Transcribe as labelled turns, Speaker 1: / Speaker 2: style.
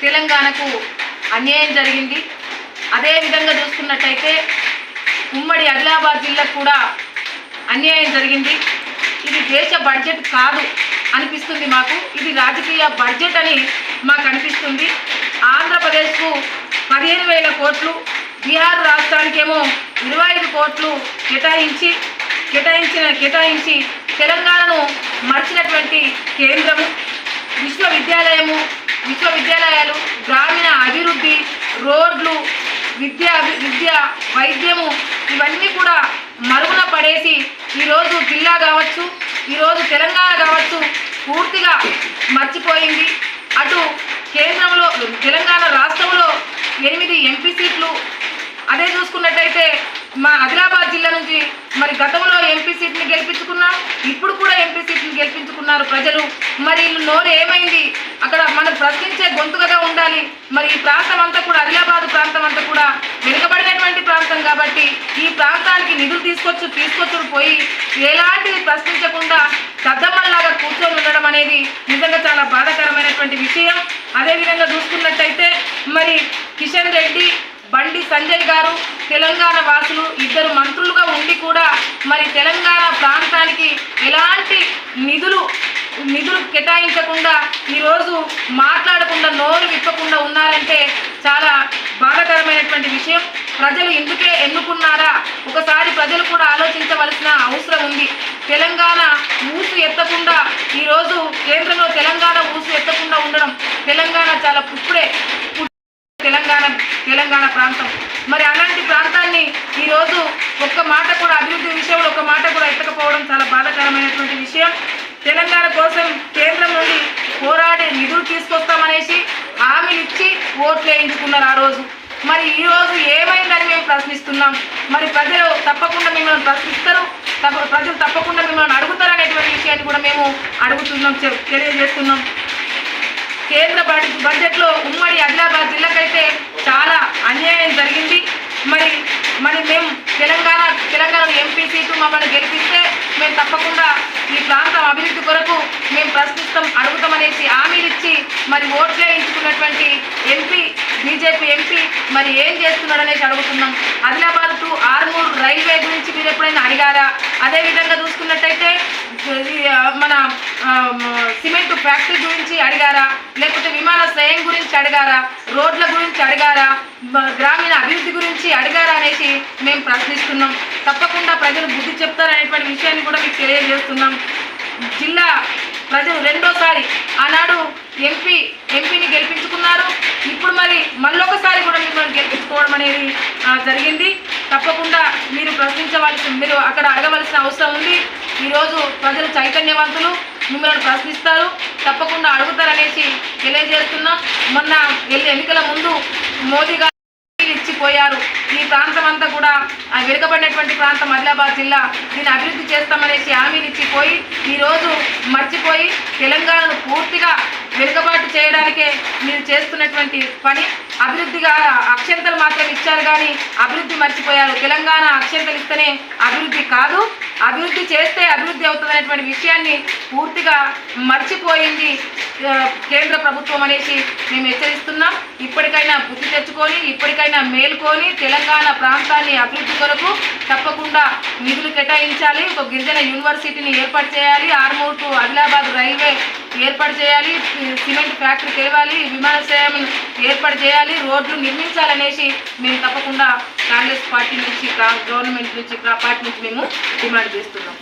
Speaker 1: తెలంగాణకు అన్యాయం జరిగింది. అదేవిధంగా చూసుకున్నట్టయితే ఉమ్మడి ఆదిలాబాద్ జిల్లాకు కూడా అన్యాయం జరిగింది. ఇది దేశ బడ్జెట్ కాదు అనిపిస్తుంది మాకు. ఇది రాజకీయ బడ్జెట్ అని మాకు అనిపిస్తుంది. ఆంధ్రప్రదేశ్కు పదిహేను వేల కోట్లు బీహార్ రాష్ట్రానికేమో ఇరవై ఐదు కోట్లు కేటాయించి కేటాయించిన కేటాయించి తెలంగాణను మర్చినటువంటి కేంద్రము. విశ్వవిద్యాలయము విశ్వవిద్యాలయాలు గ్రామీణ అభివృద్ధి రోడ్లు విద్య విద్య వైద్యము ఇవన్నీ కూడా మరుగున పడేసి ఈరోజు జిల్లా కావచ్చు ఈరోజు తెలంగాణ కావచ్చు పూర్తిగా మర్చిపోయింది. అటు కేంద్రంలో తెలంగాణ రాష్ట్రంలో ఎనిమిది ఎంపీ సీట్లు. అదే చూసుకున్నట్టయితే మా ఆదిలాబాద్ జిల్లా నుంచి మరి గతంలో ఎంపీ గెలిపించుకున్నారు. ఇప్పుడు కూడా ఎంపీ సీట్లు గెలిపించుకున్నారు ప్రజలు. మరి వీళ్ళు నోరు ఏమైంది? అక్కడ మనం ప్రశ్నించే గొంతుకగా ఉండాలి. మరి ఈ ప్రాంతం అంతా కూడా ఆదిలాబాద్ ప్రాంతం అంతా కూడా వెనుకబడినటువంటి ప్రాంతం కాబట్టి ఈ ప్రాంతానికి నిధులు తీసుకొచ్చు తీసుకొచ్చుడు పోయి ఎలాంటిది ప్రశ్నించకుండా దద్దమ్మల్లాగా కూర్చొని ఉండడం అనేది నిజంగా చాలా బాధాకరమైనటువంటి విషయం. అదేవిధంగా చూసుకున్నట్టయితే మరి కిషన్ రెడ్డి బండి సంజయ్ గారు తెలంగాణ వాసులు ఇద్దరు మంత్రులుగా ఉండి కూడా మరి తెలంగాణ ప్రాంతానికి ఎలాంటి నిధులు నిధులు కేటాయించకుండా ఈరోజు మాట్లాడకుండా నోరు విప్పకుండా ఉన్నారంటే చాలా బాధాకరమైనటువంటి విషయం. ప్రజలు ఎందుకే ఎన్నుకున్నారా? ఒకసారి ప్రజలు కూడా ఆలోచించవలసిన అవసరం ఉంది. తెలంగాణ ఊసు ఎత్తకుండా ఈరోజు కేంద్రంలో తెలంగాణ ఊసు ఎత్తకుండా ఉండడం తెలంగాణ చాలా పుప్పుడే తెలంగాణ తెలంగాణ ప్రాంతం. మరి అలాంటి ప్రాంతాన్ని ఈరోజు ఒక్క మాట కూడా అభివృద్ధి విషయంలో ఒక మాట కూడా ఎత్తకపోవడం చాలా బాధాకరమైనటువంటి విషయం. తెలంగాణ కోసం కేంద్రం నుండి పోరాడి నిధులు తీసుకొస్తామనేసి హామీలు ఇచ్చి ఓట్లు వేయించుకున్నారు ఆ రోజు. మరి ఈ రోజు ఏమైందని మేము ప్రశ్నిస్తున్నాం. మరి ప్రజలు తప్పకుండా మిమ్మల్ని ప్రశ్నిస్తారు. తప్ప ప్రజలు తప్పకుండా మిమ్మల్ని అడుగుతారు అనేటువంటి విషయాన్ని కూడా మేము అడుగుతున్నాం తెలియజేస్తున్నాం. కేంద్ర బడ్జెట్ బడ్జెట్లో ఉమ్మడి ఆదిలాబాద్ జిల్లాకైతే చాలా అన్యాయం జరిగింది. మరి మరి మేము తెలంగాణ తెలంగాణ ఎంపీ సీటు మమ్మల్ని గెలిపిస్తే మేము తప్పకుండా ఈ ప్రాంతం అభివృద్ధి కొరకు మేము ప్రశ్నిస్తాం అడుగుతామనేసి హామీలు ఇచ్చి మరి ఓట్లే ఎంచుకున్నటువంటి ఎంపీ బీజేపీ ఎంపీ మరి ఏం చేస్తున్నాడు అనేసి అడుగుతున్నాం. ఆదిలాబాద్ గురించి మీరు ఎప్పుడైనా అడిగారా? అదేవిధంగా చూసుకున్నట్టయితే మన సిమెంట్ ఫ్యాక్టరీ గురించి అడిగారా? లేకపోతే విమానాశ్రయం గురించి అడిగారా? రోడ్ల గురించి అడిగారా? గ్రామీణ అభివృద్ధి గురించి అడిగారా అనేసి మేము ప్రశ్నిస్తున్నాం. తప్పకుండా ప్రజలు బుద్ధి చెప్తారనేటువంటి విషయాన్ని కూడా మీకు తెలియజేస్తున్నాం. జిల్లా ప్రజలు రెండోసారి ఆనాడు ఎంపీ ఎంపీని గెలిపించుకున్నారు. ఇప్పుడు మరి మళ్ళొకసారి కూడా మిమ్మల్ని గెలిపించుకోవడం అనేది జరిగింది. తప్పకుండా మీరు ప్రశ్నించవలసి మీరు అక్కడ అడగవలసిన అవసరం ఉంది. ఈరోజు ప్రజలు చైతన్యవంతులు మిమ్మల్ని ప్రశ్నిస్తారు. తప్పకుండా అడుగుతారనేసి తెలియజేస్తున్నాం. మొన్న ఎన్నికల ముందు మోదీ గారు పోయారు. ఈ ప్రాంతం అంతా కూడా ఆ వెనుకబడినటువంటి ప్రాంతం ఆదిలాబాద్ జిల్లా. దీన్ని అభివృద్ధి చేస్తామనేసి హామీలు ఇచ్చిపోయి ఈరోజు మర్చిపోయి తెలంగాణను పూర్తిగా వెనుకబాటు చేయడానికే మీరు చేస్తున్నటువంటి పని. అభివృద్ధిగా అక్షంతలు మాత్రం ఇచ్చారు కానీ అభివృద్ధి మర్చిపోయారు. తెలంగాణ అక్షంతలు ఇస్తేనే అభివృద్ధి కాదు. అభివృద్ధి చేస్తే అభివృద్ధి అవుతుందనేటువంటి విషయాన్ని పూర్తిగా మర్చిపోయింది కేంద్ర ప్రభుత్వం అనేసి మేము హెచ్చరిస్తున్నాం. ఇప్పటికైనా బుద్ధి తెచ్చుకొని ఇప్పటికైనా మేల్కొని తెలంగాణ ప్రాంతాన్ని అభివృద్ధి కొరకు తప్పకుండా నిధులు కేటాయించాలి. ఒక గిరిజన యూనివర్సిటీని ఏర్పాటు చేయాలి. ఆర్మూర్ టు ఆదిలాబాద్ రైల్వే ఏర్పాటు చేయాలి సిమెంట్ ఫ్యాక్టరీ తేవాలి విమానాశ్రయం ఏర్పాటు చేయాలి రోడ్లు నిర్మించాలనేసి మేము తప్పకుండా కాంగ్రెస్ పార్టీ నుంచి గవర్నమెంట్ నుంచి పార్టీ నుంచి మేము డిమాండ్ చేస్తున్నాం.